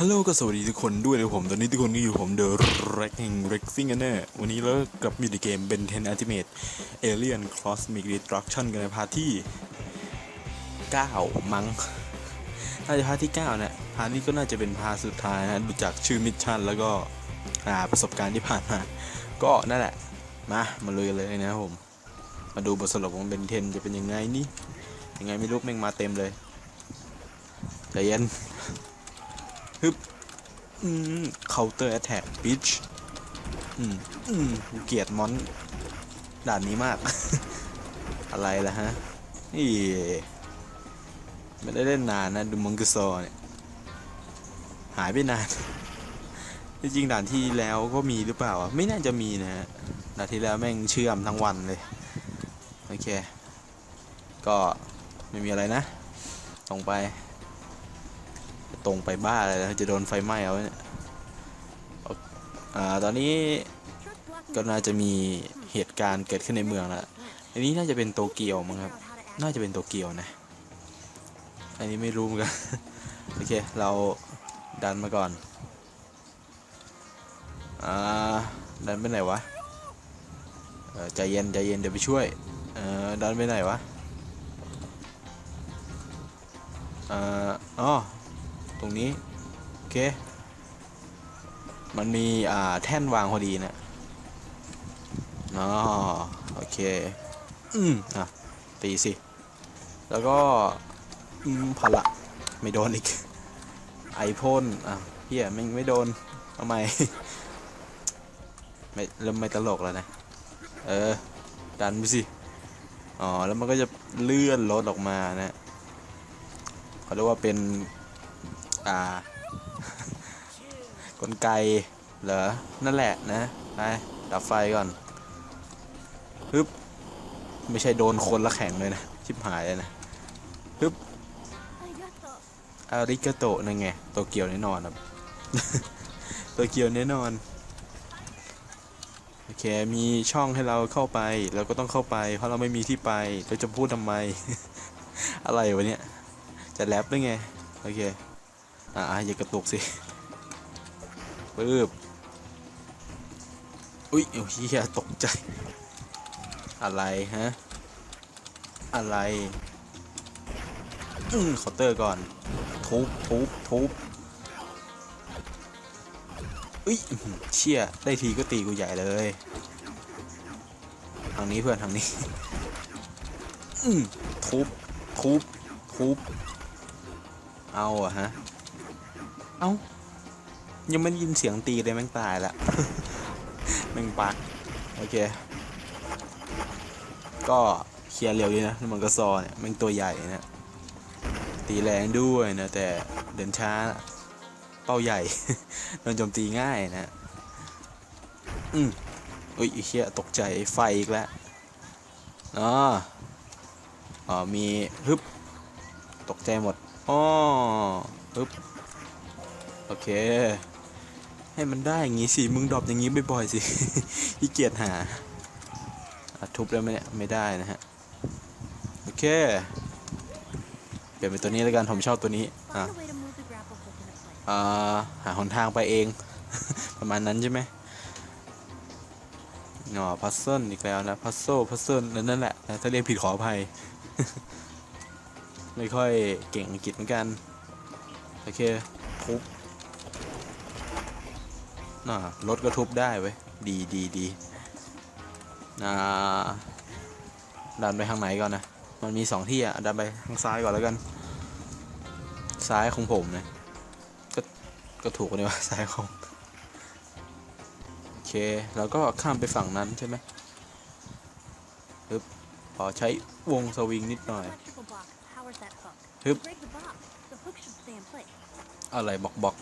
ฮัลโหลก็สวัสดีทุกคนด้วยนะผม ตอนนี้ทุกคนก็อยู่ผมเดอะแร็กแห่งเร็กซิงกันแน่วันนี้เรากลับมาอยู่ในเกมเบนเทนอัลติเมทเอเลียนคลอสมิกรีตรักชั่นกันในพาร์ทที่ 9 มั้งน่าจะพาร์ทที่ 9 นะพาร์ทนี้ก็น่าจะเป็นพาร์ทสุดท้ายนะดูจากชื่อมิชชั่นแล้วก็ประสบการณ์ที่ผ่านมา ก็นั่นแหละ มา มาเลยกันเลยนะผม มาดูบทสรุปของเบนเทนจะเป็นยังไงนี่ยังไงไม่รู้แม่งมาเต็มเลยใจเย็น ฮึบอืม counter attack bitch อืมอืมกูเกลียดมอนด่านนี้มาก อะไรล่ะฮะนี่ไม่ได้เล่นนานนะ ดูมังกรซอเนี่ย หายไปนาน จริงๆด่านที่แล้วก็มีหรือเปล่าอะไม่น่าจะมีนะฮะด่านที่แล้วแม่งเชื่อมทั้งวันเลย โอเค ก็ไม่มีอะไรนะ ตรงไป ตรงไปบ้าเลยนะจะโดนไฟไหม้เอาเนี่ยอ่าตอนนี้ก็น่าจะมีเหตุการณ์เกิดขึ้นในเมืองแล้วอันนี้น่าจะเป็นโตเกียวมั้งครับ น่าจะเป็นโตเกียวนะ อันนี้ไม่รู้เหมือนกัน โอเค เราดันมาก่อน อ่า ดันไปไหนวะเออใจเย็นใจเย็นเดี๋ยวไปช่วย เออดันไปไหนวะ เอ่ออ๋อ ตรงนี้โอเค มันมีอ่าแท่นวางพอดีนะอ๋อโอเค อืมอะตีสิ แล้วก็ อืมพละไม่โดนอีก ไอพ่นอะเฮียไม่ไม่โดนทำไมไม่เริ่มไม่ตลกแล้วนะ เออ ดันไปสิ อ๋อ แล้วมันก็จะเลื่อนรถออกมานะเขาเรียกว่าเป็น อ่ากลไกเหรอ นั่นแหละนะไปดับไฟก่อนฮึบไม่ใช่โดนคนละแข็งเลยนะ ชิบหายเลยนะฮึบอาริกาโตะนั่นไงโตเกียวแน่นอนครับโตเกียวแน่นอนโอเคมีช่องให้เราเข้าไปเราก็ต้องเข้าไป เพราะเราไม่มีที่ไปเราจะพูดทำไม อะไรวะเนี่ยจะแรปได้ไง โอเค อ่าอย่ากระตุกสิปึ๊บอุ๊ยโอ้ยเฮียตกใจ อะไรฮะ อะไร อืมเคาน์เตอร์ก่อน ทุบทุบทุบอุ้ยเชี่ย ได้ทีก็ตีกูใหญ่เลย ทางนี้เพื่อนทางนี้ อืมทุบทุบทุบ เอาอะฮะ เอายังไม่ได้ยินเสียงตีเลยแม่งตายละ แม่งปัก โอเค ก็เคลียร์เร็วดีนะมันก็ซอเนี่ยแม่งตัวใหญ่นะ ตีแรงด้วยนะแต่เดินช้า เป้าใหญ่ โดนโจมตีง่ายนะ อืมอุ้ยเชี่ยตกใจไฟอีกแล้วอ๋ออ๋อมีฮึบตกใจหมดอ๋อฮึบ โอเค ให้มันได้อย่างงี้สิ มึงดรอปอย่างงี้บ่อยๆสิขี้เกียจหาทุบแล้วไหมเนี่ยไม่ได้นะฮะ โอเค เปลี่ยนเป็นตัวนี้แล้วกัน ผมชอบตัวนี้ อะอ่าหาหนทางไปเอง ประมาณนั้นใช่ไหมอ๋อพัซเซิลอีกแล้วนะพัซโซพัซเซิลนั่นแหละนะถ้าเรียกผิดขออภัย ไม่ค่อยเก่งอังกฤษเหมือนกัน โอเคทุบ น่ารถก็ทุบได้เว้ย ดีดีดีอ่าดันไปทางไหนก่อนนะ มันมีสองที่อะ ดันไปทางซ้ายก่อนแล้วกัน ซ้ายของผมนะก็ก็ถูกเลยว่าซ้ายของ โอเค แล้วก็ข้ามไปฝั่งนั้นใช่ไหมปึ๊บขอใช้วงสวิงนิดหน่อยฮึบอะไรบอกบอก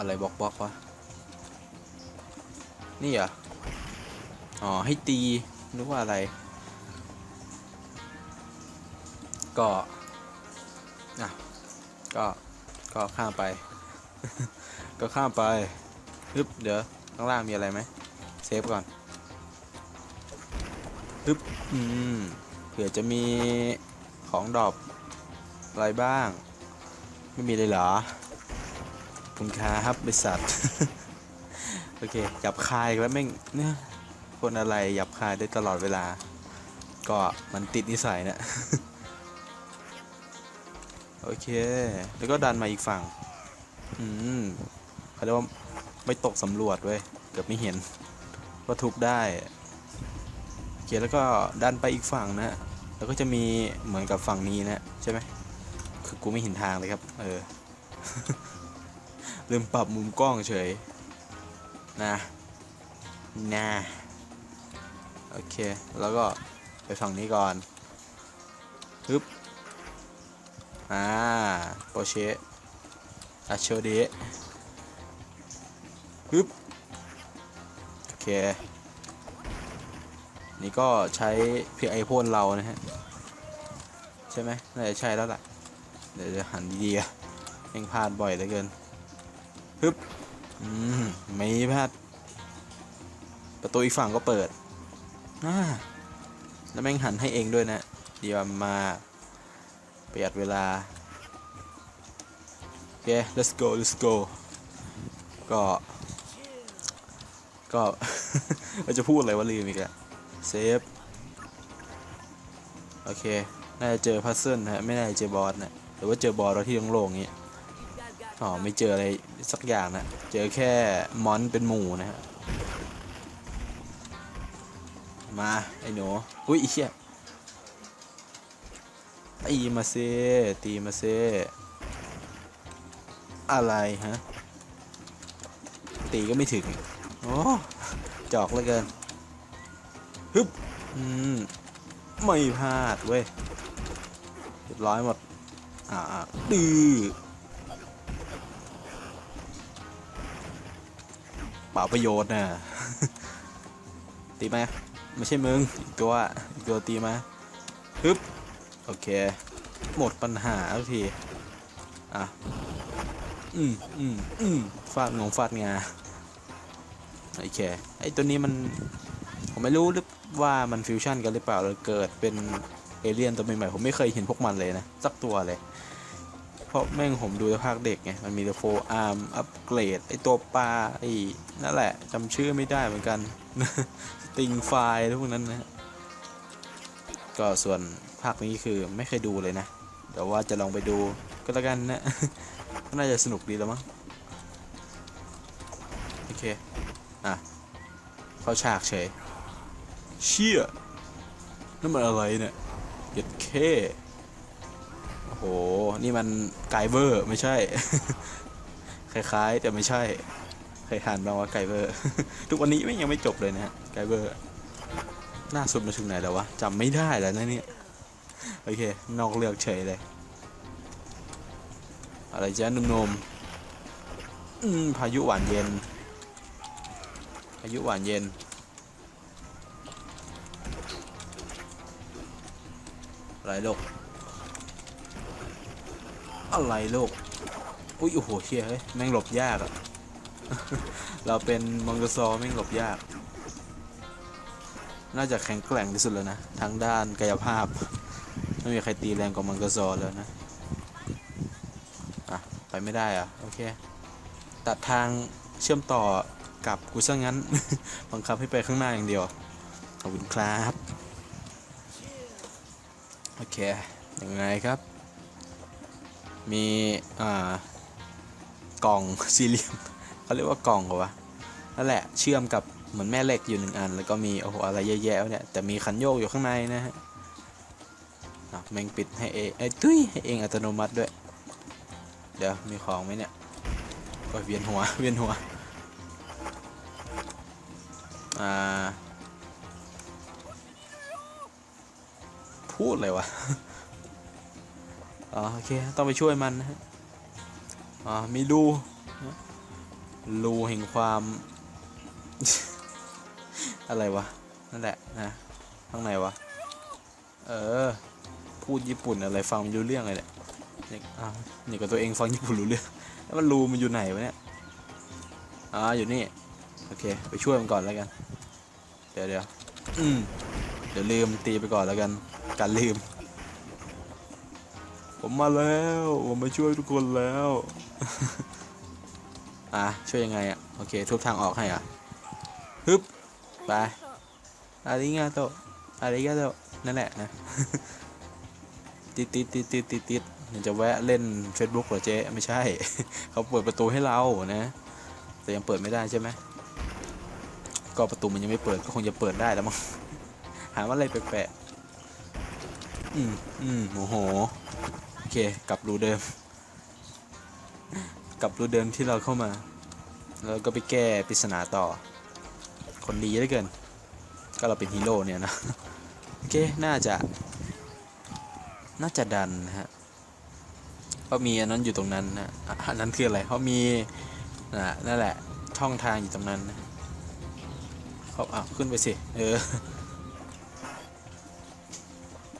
อะไรบอกบอกวะ นี่เหรอะอ๋อ ให้ตีนึกว่าอะไร ก็อะก็ ก็ข้ามไป ก็ข้ามไปฮึบเดี๋ยว ข้างล่างมีอะไรไหมเซฟก่อนฮึบอืมเผื่อจะมีของดรอปอะไรบ้าง ไม่มีเลยเหรอ คุณครับบริษัท โอเคหยับคายแล้วแม่งเนี่ยคนอะไรหยับคายได้ตลอดเวลา ก็มันติดนิสัยนะโอเค แล้วก็ดันมาอีกฝั่ง อืมเขาเรียกว่าไม่ตกสำรวจเว้ย เกือบไม่เห็นว่าทุบได้โอเคแล้วก็ดันไปอีกฝั่งนะ แล้วก็จะมีเหมือนกับฝั่งนี้นะ ใช่ไหมคือกูไม่เห็นทางเลยครับ เออ ลืมปรับมุมกล้องเฉย นะนะโอเค แล้วก็ไปฝั่งนี้ก่อนฮึบอ่าโปเชอาโชเดะฮึบโอเค นี่ก็ใช้เพียไอพ่นเรานะฮะ ใช่ไหมน่าจะใช่แล้วล่ะ เดี๋ยวจะหันดีๆอะยังพลาดบ่อยเหลือเกิน ฮึบมไม่พลาดประตูอีกฝั่งก็เปิดอ่าแล้วแม่งหันให้เองด้วยนะ เดี๋ยวมาประหยัดเวลา โอเค let's go let's go ก็ ก็ เราจะพูดอะไรวะลืมอีกแล้วเซฟ โอเค น่าจะเจอพัซเซิลนะฮะ ไม่น่าจะเจอบอสนะหรือว่าเจอบอสเราที่โล่งๆอย่างงี้ อ๋อไม่เจออะไรสักอย่างนะเจอแค่มอนเป็นหมูนะฮะมาไอ้หนูอุ้ยไอีเชี่ยตีมาเซตีมาเซอะไรฮะตีก็ไม่ถึงโอ้จอกเหลือเกินฮึบอืมไม่พลาดเว้ยเรียบร้อยหมดอ่าดื้อ เปล่าประโยชน์น่ะ ตีไหมไม่ใช่มึง อีกตัวอีกตัวตีมาฮึบ โอเค หมดปัญหาทุกที อะ อืมอืมอืมฟาดงงฟาดงา โอเค ไอตัวนี้มัน ผมไม่รู้หรือว่ามันฟิวชั่นกันหรือเปล่าหรือเกิดเป็นเอเลี่ยนตัวใหม่ๆผมไม่เคยเห็นพวกมันเลยนะ สักตัวเลย เพราะแม่งผมดูภาคเด็กไง มันมีแต่โฟอาร์ม อัปเกรด ไอตัวปลา ไอนั่นแหละจำชื่อไม่ได้เหมือนกันสติงไฟล์พวกนั้นนะ ก็ส่วนภาคนี้คือไม่เคยดูเลยนะ เดี๋ยวว่าจะลองไปดูก็แล้วกันนะก็น่าจะสนุกดีแล้วมั้ง โอเค อะ เข้าฉากเฉย เชี่ยนั่นมันอะไรเนี่ยเหย็ดเค โอ้โห นี่มันไกเบอร์ไม่ใช่ คล้ายๆ แต่ไม่ใช่ เคยทานบ้างว่าไกเบอร์ ทุกวันนี้ไม่ยังไม่จบเลยนะฮะไกเบอร์ล่าสุดมาถึงไหนแล้ววะจำไม่ได้แล้วนะเนี่ย โอเค นอกเลือกเฉยเลย อะไรจ้าหนุ่มๆอืมพายุหวานเย็น พายุหวานเย็นอะไรโลก อะไรโลกอุ้ยโอ้โหเชี่ยเฮ้ยแม่งหลบยากอะเราเป็นมังกรซอแม่งหลบยาก น่าจะแข็งแกร่งที่สุดแล้วนะทางด้านกายภาพ ไม่มีใครตีแรงกว่ามังกรซอแล้วนะ อะ ไปไม่ได้อะโอเค ตัดทางเชื่อมต่อกับกูซะงั้น บังคับให้ไปข้างหน้าอย่างเดียว ขอบคุณครับ โอเคยังไงครับ มีอ่ากล่องสี่เหลี่ยมเขาเรียกว่ากล่องเหรอวะนั่นแหละเชื่อมกับเหมือนแม่เหล็กอยู่หนึ่งอัน แล้วก็มีโอ้โหอะไรเยอะแยะวะเนี่ยแต่มีคันโยกอยู่ข้างในนะฮะแม่งปิดให้เองเอ้ตุ้ยให้เองอัตโนมัติด้วย เดี๋ยวมีของไหมเนี่ยโอ้ยเวียนหัวเวียนหัวอ่าพูดเลยวะ อ๋อโอเคต้องไปช่วยมันนะฮะอ๋อมีรูรูแห่งความ อะไรวะ นั่นแหละนะข้างในวะ เออ พูดญี่ปุ่นอะไรฟังรู้เรื่องเลยเนี่ยนี่อ้านี่กับตัวเองฟังญี่ปุ่นรู้เรื่อง แล้วมันรูมันอยู่ไหนวะเนี่ยอ๋ออยู่นี่ โอเค ไปช่วยมันก่อนแล้วกัน เดี๋ยวเดี๋ยวอืมเดี๋ยวลืมตีไปก่อนแล้วกัน การลืม ผมมาแล้ว ผมมาช่วยทุกคนแล้ว อะ ช่วยยังไงอะ โอเค ทุบทางออกให้อะฮึบ ไปอาริงาโตอาริกาโตนั่นแหละนะ ติดติดติดติดติดติดเดี๋ยวจะแวะเล่น Facebook เหรอเจ๊ไม่ใช่ เขาเปิดประตูให้เรานะ แต่ยังเปิดไม่ได้ใช่ไหมก็ประตูมันยังไม่เปิดก็คงจะเปิดได้แล้วมั้งหาว่าอะไรแปลกๆอืมอืมโอ้โห เค กลับรูเดิม กลับรูเดิมที่เราเข้ามา แล้วก็ไปแก้ปริศนาต่อ คนดีเหลือเกิน ก็เราเป็นฮีโร่เนี่ยนะ โอเค น่าจะ น่าจะดันนะฮะ เพราะมีอันนั้นอยู่ตรงนั้นนะอันนั้นคืออะไร เพราะมีน่ะนั่นแหละ ช่องทางอยู่ตรงนั้นนะเขาอะขึ้นไปสิ เออ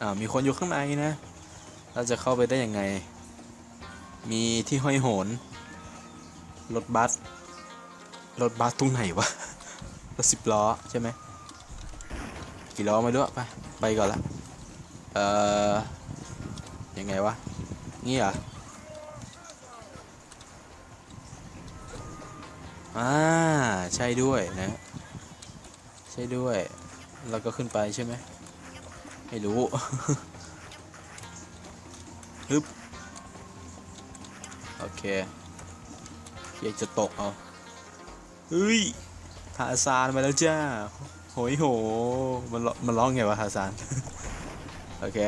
อ่ามีคนอยู่ข้างในนะ เราจะเข้าไปได้ยังไง มีที่ห้อยโหน รถบัส รถบัสตรงไหนวะ รถสิบล้อใช่ไหม กี่ล้อไม่รู้ไป ไปก่อนละ เอ่อ ยังไงวะงี้เหรอ อ่า ใช่ด้วยนะ ใช่ด้วยแล้วก็ขึ้นไปใช่ไหม ไม่รู้ ฮึบโอเคอยากจะตกเอาเฮ้ยทาซานมาแล้วจ้าโหยโหมันร้องมันร้องไงวะทาซานโอเค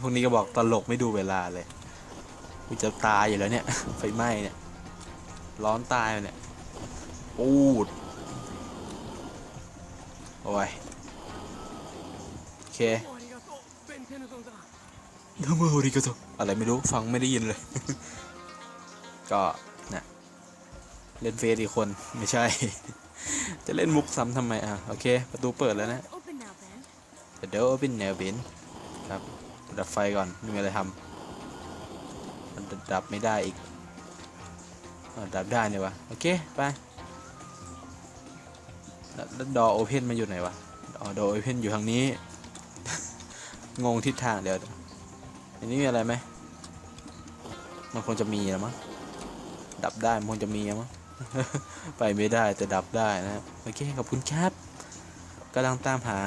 พวกนี้ก็บอกตลกไม่ดูเวลาเลยกูจะตายอยู่แล้วเนี่ยไฟไหม้เนี่ยร้อนตายเลยเนี่ยปูดโอ้ยโอเค นามาโฮริกาโตอะไรไม่รู้ฟังไม่ได้ยินเลย ก็นะเล่นเฟซอีกคนไม่ใช่ จะเล่นมุกซ้ำทำไมอะโอเค ประตูเปิดแล้วนะเดี๋ยวเป็นแนวบินครับดับไฟก่อนไม่มีอะไรทำมันดับไม่ได้อีกดับได้เนี่ยวะโอเคไปแล้วแล้วดอโอเพนมาอยู่ไหนวะอ๋อดอโอเพนอยู่ทางนี้ งงทิศทางเดี๋ยว อันนี้มีอะไรไหมมันคงจะมีแล้วมั้งดับได้มันคงจะมีแล้วมั้งไปไม่ได้แต่ดับได้นะโอเคขอบคุณครับกำลังตามหา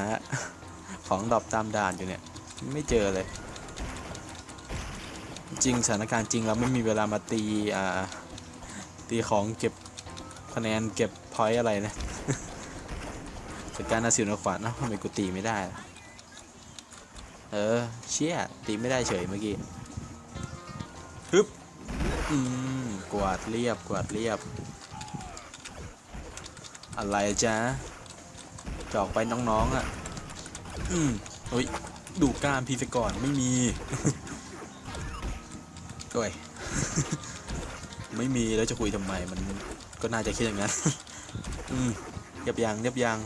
ของดรอปตามด่านอยู่เนี่ย ไม่เจอเลย จริงสถานการณ์จริงเราไม่มีเวลามาตีอ่าตีของเก็บคะแนนเก็บพอยต์อะไรนะจากการนาสิวนขวานเนะทำไมกูตีไม่ได้ เออ เชี่ยตีไม่ได้เฉยเมื่อกี้ฮึบอืมกวาดเรียบกวาดเรียบ อะไรจ๊ะจอกไปน้องๆอะ อืมเฮ้ย ดูกล้ามพี่ไปก่อนไม่มีโอ้ยไม่มีแล้วจะคุยทำไมมันก็น่าจะคิดอย่างนั้น อืมเรียบยังเรียบยัง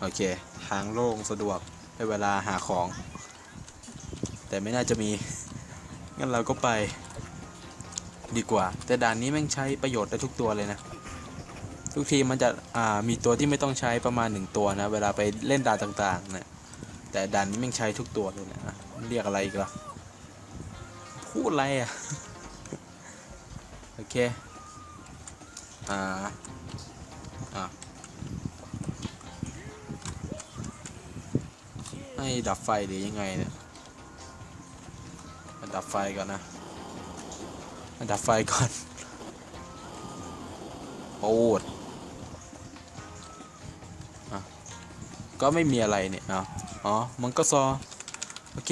โอเค ทางโล่งสะดวก ให้เวลาหาของ แต่ไม่น่าจะมี งั้นเราก็ไปดีกว่า แต่ด่านนี้แม่งใช้ประโยชน์ได้ทุกตัวเลยนะ ทุกทีมันจะมีตัวที่ไม่ต้องใช้ประมาณหนึ่งตัวนะ เวลาไปเล่นด่านต่างๆนะแต่ด่านนี้แม่งใช้ทุกตัวเลยนะอะเรียกอะไรอีกล่ะพูดอะไรอะ โอเค อ่า อ่า ให้ดับไฟหรือยังไงเนี่ยมาดับไฟก่อนนะมาดับไฟก่อนโอ้ดก็ไม่มีอะไรเนี่ยนะอ๋อ มันก็ซอ โอเค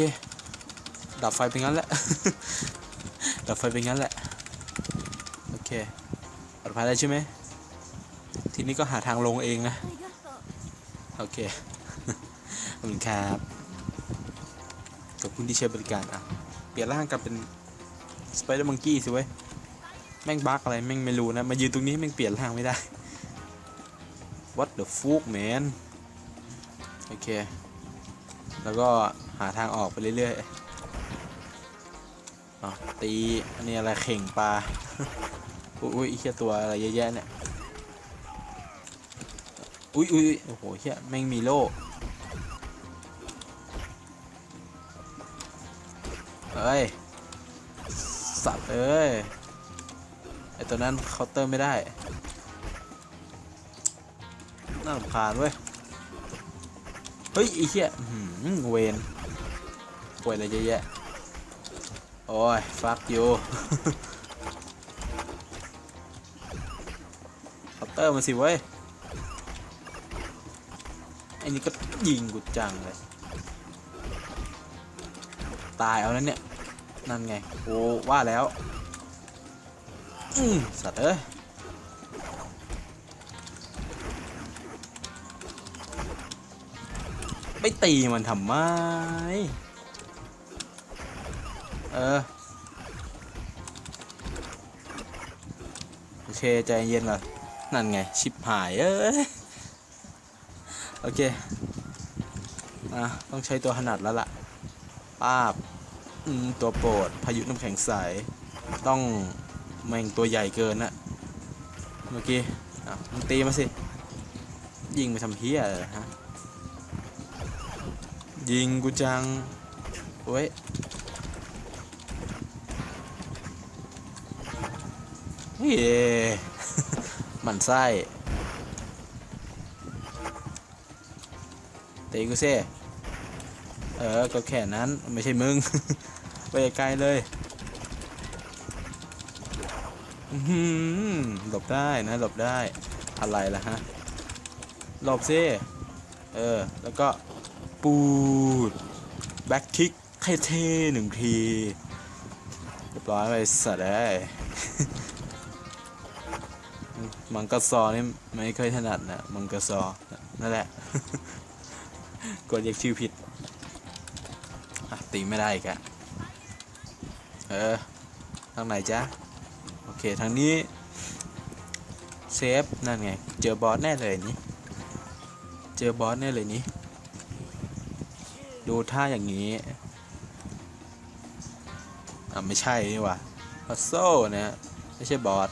ดับไฟเป็นงั้นแหละ ดับไฟเป็นงั้นแหละ โอเคปลอดภัยแล้วใช่ไหม ทีนี้ก็หาทางลงเองนะ โอเค ครับขอบคุณที่ใช้บริการอะ เปลี่ยนร่างกลับเป็นสไปเดอร์มังกี้สิเว้ย แม่งบั๊กอะไร แม่งไม่รู้นะ มายืนตรงนี้แม่งเปลี่ยนร่างไม่ได้ What the fuck man โอเค แล้วก็หาทางออกไปเรื่อยๆอ๋อตีอันนี้อะไรเข่งปลา อุ้ยอีเหี้ยตัวอะไรเยอะแยะเนี่ย อุ้ยอุ้ยอุ๊ยโอ้โหเฮียแม่งมีโล่ อ้ย สัตว์เอ้ย ไอตัวนั้นเคาน์เตอร์ไม่ได้ น่ารำคาญเว้ย เฮ้ยไอีเหี้ยหือเวนป่วยอะไรเยอะแยะ โอ้ย ฟักอยู่เคาน์เตอร์มาสิเว้ยไอ้นี่ก็ยิงกูจังเลย ตายเอาแล้วเนี่ย นั่นไงโอ้ว่าแล้ว อืมสัตว์เอ้ยไม่ตีมันทำไม เออ โอเค ใจเย็นก่อนนั่นไง ชิบหาย เอ้ย โอเค อะ ต้องใช้ตัวถนัดแล้วล่ะ ป้าบ อืมตัวโปรดพายุน้ำแข็งใส ต้องแม่งตัวใหญ่เกินนะเมื่อกี้อะมึงตีมาสิ ยิงไปทำเฮียเลยฮะ ยิงกูจังเว้ยเฮ้ยหมันไส้ตีกูเซ่เออ ก็แค่นั้นไม่ใช่มึง ไปไกลเลยหลบได้นะหลบได้อะไรล่ะฮะหลบซิเออ แล้วก็ปูดแบ็คคิกเท่ๆหนึ่งทีเรียบร้อยไปสัตว์ได้ยมังกรซอนี่ไม่เคยถนัดนะมังกรซอนั่นแหละ กดเรียกชื่อผิดอะตีไม่ได้อีกอะ เออ ทางไหนจ๊ะ โอเค ทางนี้ เซฟ นั่นไง เจอบอสแน่เลยนี่ เจอบอสแน่เลยนี่ ดูท่าอย่างนี้ อะ ไม่ใช่นี่ว่าพัซโซ่นะ ไม่ใช่บอส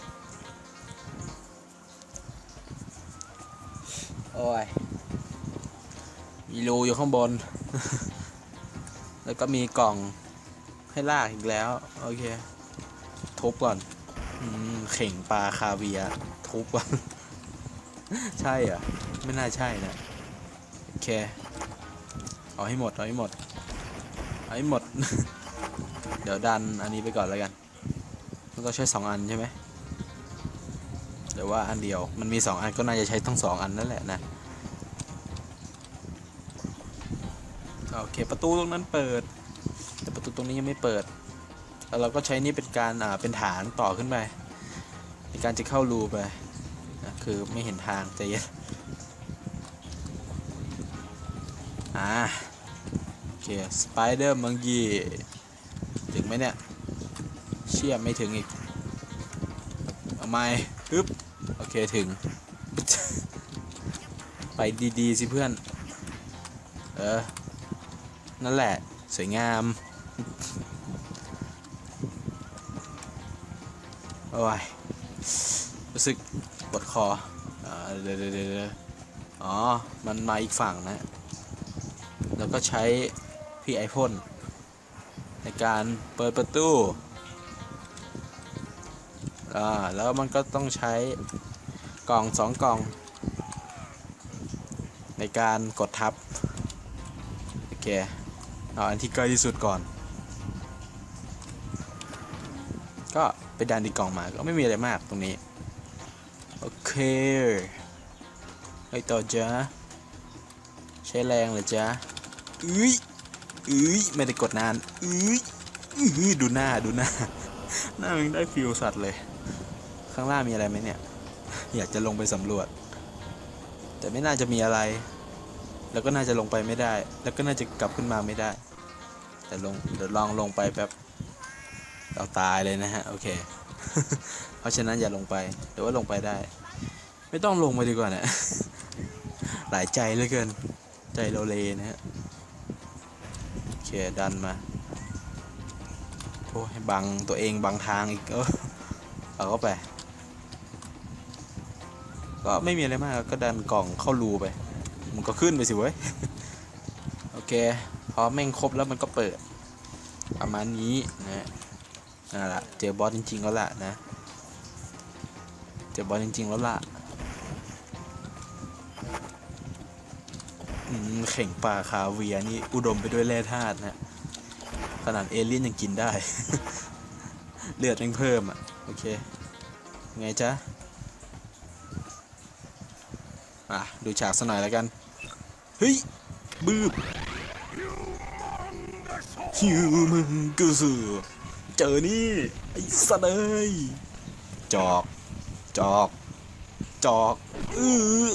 โอ้ย มีรูอยู่ข้างบน แล้วก็มีกล่อง ให้ลากอีกแล้ว โอเค ทุบก่อนอืมเข่งปลาคาเวียทุบก่อน ใช่อะ ไม่น่าใช่นะโอเค เอาให้หมด เอาให้หมด เอาให้หมด เดี๋ยวดันอันนี้ไปก่อนแล้วกัน มันก็ใช้สองอันใช่ไหมหรือว่าอันเดียว มันมีสองอันก็น่าจะใช้ทั้งสองอันนั่นแหละนะโอเค ประตูตรงนั้นเปิด ตรงนี้ยังไม่เปิด แล้วเราก็ใช้นี่เป็นการอ่าเป็นฐานต่อขึ้นไปในการจะเข้ารูไปคือไม่เห็นทางใจเย็นอ่าโอเคสไปเดอร์มังยีถึงไหมเนี่ย เชี่ยไม่ถึงอีกเอาไม่ฮึบโอเคถึง ไปดี ๆ สิเพื่อน เออ นั่นแหละ สวยงาม โอ้ยรู้สึกปวดคอเดี๋ยวเดี๋ยวเดี๋ยวอ๋อ มันมาอีกฝั่งนะ แล้วก็ใช้พี่ไอพ่นในการเปิดประตู อ่า แล้วมันก็ต้องใช้กล่องสองกล่อง ในการกดทับ โอเค เอาอันที่ใกล้ที่สุดก่อน ก็ ไปดันอีกกล่องมาก็ไม่มีอะไรมากตรงนี้ โอเคไปต่อจ้าใช้แรงเลยจ้าอุ้ยอุ้ยไม่ได้กดนานอุ้ยอุ้ยดูหน้าดูหน้าหน้ามันได้ฟิลสัตว์เลย ข้างล่างมีอะไรไหมเนี่ย อยากจะลงไปสำรวจ แต่ไม่น่าจะมีอะไร แล้วก็น่าจะลงไปไม่ได้ แล้วก็น่าจะกลับขึ้นมาไม่ได้ แต่ลงเดี๋ยวลองลงไปแบบ เราตายเลยนะฮะ โอเค เพราะฉะนั้นอย่าลงไปหรือว่าลงไปได้ ไม่ต้องลงไปดีกว่านะหลายใจเหลือเกิน ใจเราเลนะฮะ โอเค ดันมาโอ้ยบังตัวเองบังทางอีกเออเอาเข้าไป ก็ไม่มีอะไรมาก ก็ดันกล่องเข้ารูไป มันก็ขึ้นไปสิเว้ย โอเค พอแม่งครบแล้วมันก็เปิด ประมาณนี้นะ นั่นแหละเจอบอสจริง ๆ แล้วล่ะนะ เจ็บอลจริง ๆ แล้วล่ะอืมเข่งปลาคาเวียนี่อุดมไปด้วยแร่ธาตุนะขนาดเอเลี่ยนยังกินได้ เลือดยังเพิ่มอะ โอเค ไงจ๊ะอะ ดูฉากสักหน่อยแล้วกัน เฮ้ย บืบฮิวมึงกูสือ เจอนี่ไอ้สัตว์เอ้ยจอก จอก จอกอือ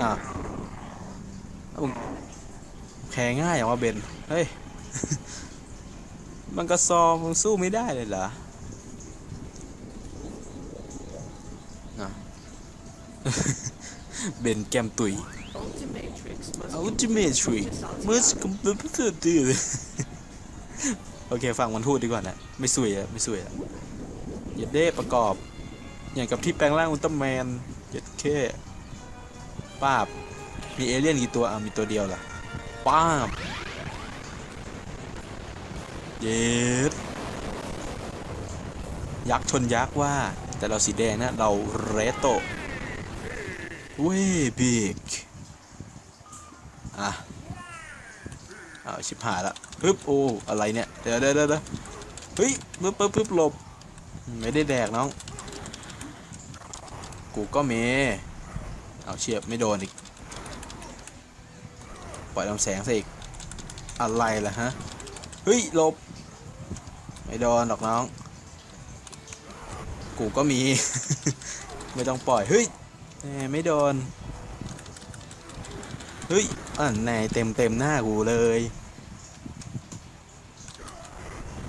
อะแล้วมึงแพ้ง่ายอย่างว่าเบน เฮ้ย มันกระซอมมึงสู้ไม่ได้เลยเหรออะเบนแกมตุย Ultimatrix must อัล โอเคฟังมันพูดดีกว่านะไม่สวยอะไม่สวยอะอย่าเด้ประกอบ อย่างกับที่แปลงร่างอุลตร้าแมนเจ็ดเคป้าบ มีเอเลี่ยนกี่ตัวอะมีตัวเดียวล่ะป้าบเย็ดยักษ์ชนยักษ์ว่า แต่เราสีแดงนะเราเรโตเว้ยบิ๊กอะ ชิบหายละปึ๊บโอ้อะไรเนี่ยเดี๋ยวเดี๋ยวเดี๋ยวเฮ้ยปึ๊บปึ๊บปึ๊บหลบไม่ได้แดกน้อง กูก็เมเอาเชียบไม่โดนอีก ปล่อยลำแสงซะอีก อะไรล่ะฮะ เฮ้ยหลบ ไม่โดนหรอกน้อง กูก็มี ไม่ต้องปล่อย เฮ้ยไม่โดน เฮ้ยอ่านในเต็มเต็มหน้ากูเลย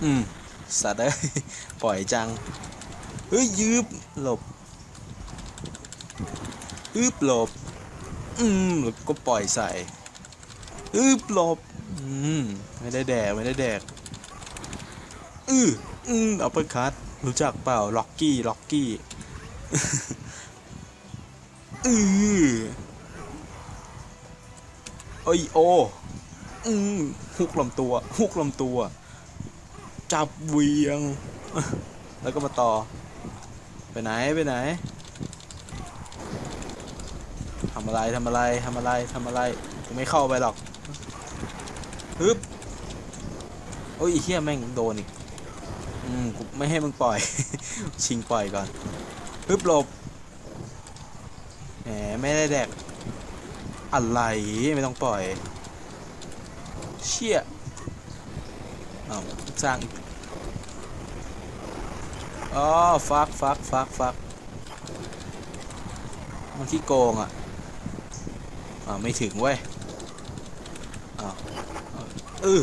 อืมสัตว์เอ้ยปล่อยจังเฮ้ยยืบหลบอึบหลบ อืมแล้วก็ปล่อยใส่อึบหลบ อืมไม่ได้แดกไม่ได้แดกอืออืมอัปเปอร์คัตรู้จักเปล่าล็อกกี้ล็อกกี้อือเอ้ยโออืมฮุกลำตัวฮุกลำตัว จับเวียง แล้วก็มาต่อ ไปไหนไปไหนทำอะไรทำอะไรทำอะไรทำอะไรกูไม่เข้าไปหรอกฮึบโอ้ยเฮียแม่งโดนอีก อืมกูไม่ให้มึงปล่อย ชิงปล่อยก่อนฮึบหลบแหมไม่ได้แดกอะไรไม่ต้องปล่อย เชี่ย สร้างอีกอ๋อฟักฟักฟักฟักมันขี้โกงอะอ่าไม่ถึงเว้ยอ้าวอ้าวเออ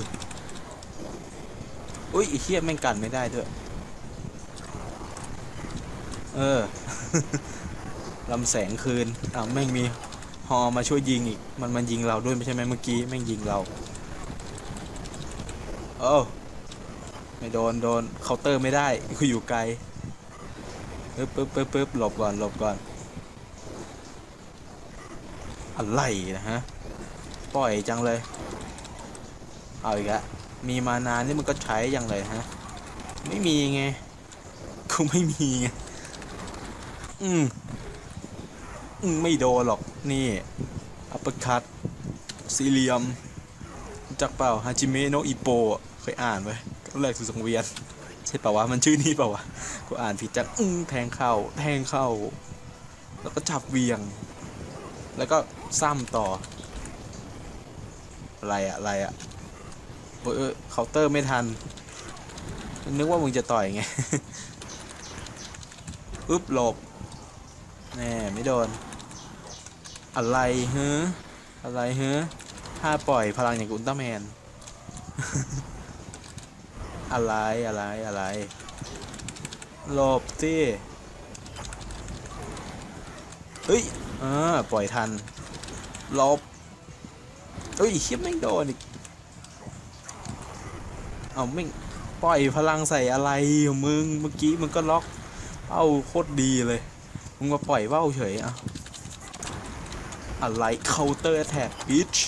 อุ้ยไอ้เหี้ยแม่งกันไม่ได้ด้วยเออลำแสงคืนอ้าวแม่งมีฮอมาช่วยยิงอีก มันมันยิงเราด้วยไม่ใช่ไหมเมื่อกี้แม่งยิงเรา โอ้ ไม่โดนโดนเคาน์เตอร์ไม่ได้คืออยู่ไกลปึ๊บปึ๊บปึ๊บปึ๊บหลบก่อนหลบก่อน อะไรนะฮะ ปล่อยจังเลย เอาอีกอะมีมานานนี่มันก็ใช้ยังเลยฮะ ไม่มีไงกูไม่มีไง อืมอืมไม่โดนหรอก นี่อัปเปอร์คัตซีเรียม จักเปล่าฮาจิเมโนอิโป เคยอ่านไว้ แรกสุดสังเวียน ใช่ปล่าวะ มันชื่อนี้ปล่าวะ กูอ่านผิดจังอื้อแทงเข้า แทงเข้า แล้วก็จับเวียง แล้วก็ซ้ำต่อ อะไรอะอะไรอะโอ้เอ้ยเคาน์เตอร์ไม่ทัน นึกว่ามึงจะต่อยไงอึ๊บหลบแน่ไม่โดน อะไรเฮ้ออะไรเฮ้อถ้าปล่อยพลังอย่างอุลตร้าแมน อะไรอะไรอะไรหลบสิเฮ้ยเออปล่อยทันหลบเฮ้ยเชี่ยไม่โดนอีกเอาไม่ปล่อยพลังใส่อะไรของมึงเมื่อกี้มึงก็ล็อกเอาโคตรดีเลย มึงมาปล่อยว่าเฉยอะอะไร counter attack bitch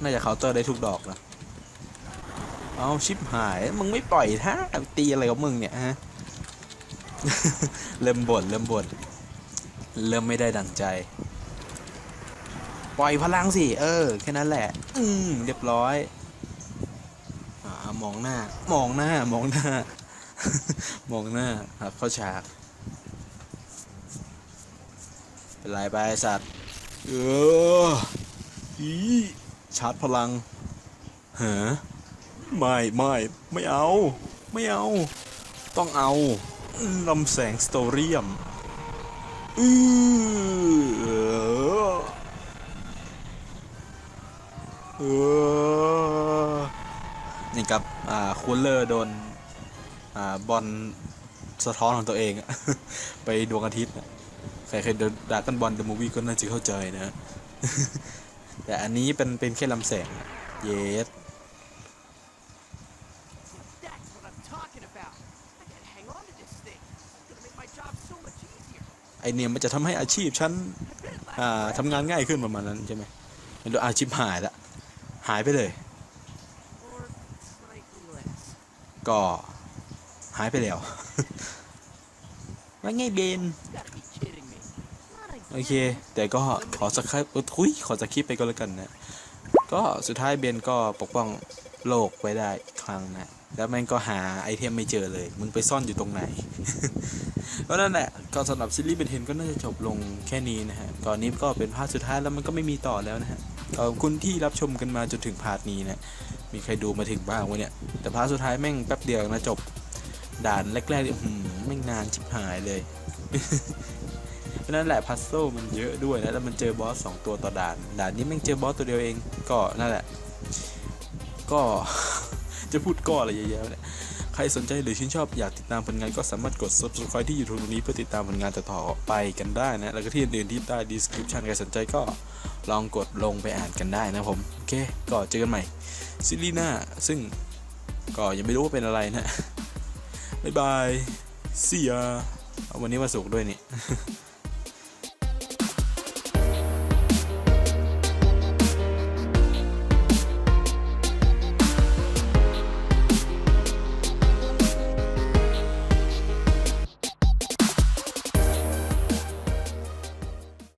น่าจะ counter ได้ทุกดอกนะ เอาชิปหาย มึงไม่ปล่อยท่าตีอะไรกับมึงเนี่ยฮะ เริ่มบ่นเริ่มบ่นเริ่มไม่ได้ดังใจ ปล่อยพลังสิ เออ แค่นั้นแหละ อืมเรียบร้อยอมองหน้า มองหน้า มองหน้า มองหน้าครับเข้าฉาก เป็นไรไปสัตว์ เอออีชาร์จพลังเหรอ ไม่ไม่ไม่เอา ไม่เอา ต้องเอาลำแสงสโตเรียมอือเออนี่ครับ อ่า คูลเลอร์โดน อ่า บอลสะท้อนของตัวเองอะไปดวงอาทิตย์ใครเคยดูดากันบอลเดอะมูวี่ก็น่าจะเข้าใจนะ แต่อันนี้เป็นเป็นแค่ลำแสง เยส ไอเนี่ยมันจะทำให้อาชีพฉัน I bet it อ่า lasts ทำงานง่ายขึ้นประมาณนั้นใช่ไหมไม่รู้อาชีพหายละหายไปเลย ก็หายไปแล้วว่าไงเบนโอเค แต่ก็ขอสักคลิปออทุยขอสักคลิปไปก็แล้วกันนะ ก็สุดท้ายเบนก็ปกป้องโลกไว้ได้ครั้งนะ แล้วแม่งก็หาไอเทมไม่เจอเลย มึงไปซ่อนอยู่ตรงไหน เพราะนั่นแหละก็สำหรับซีรีส์เบนเทนก็น่าจะจบลงแค่นี้นะฮะตอนนี้ก็เป็นภาคสุดท้ายแล้วมันก็ไม่มีต่อแล้วนะฮะขอบคุณที่รับชมกันมาจนถึงพาร์ทนี้นะมีใครดูมาถึงบ้างวะเนี่ยแต่พาร์ทสุดท้ายแม่งแป๊บเดียวนะจบด่านแรกๆเนี่ยแม่งนานชิบหายเลยเพราะนั่นแหละพัซโซมันเยอะด้วยนะแล้วมันเจอบอสสองตัวต่อด่านด่านนี้แม่งเจอบอสตัวเดียวเองก็นั่นแหละ ก็จะพูดก็อะไรเยอะแยะเนี่ยใครสนใจหรือชื่นชอบอยาก ติดตามผลงานก็สามารถกด subscribe ที่ YouTube ตรงนี้เพื่อติดตามผลงานต่อๆไปกันได้นะ แล้วก็ที่อื่นๆที่ใต้ description ใครสนใจก็ลองกดลงไปอ่านกันได้นะผม โอเค ก็เจอกันใหม่ ซีรีส์หน้า ซึ่งก็ยังไม่รู้ว่าเป็นอะไรนะ บ๊ายบาย see ya วันนี้มาสุกร์ด้วยนี่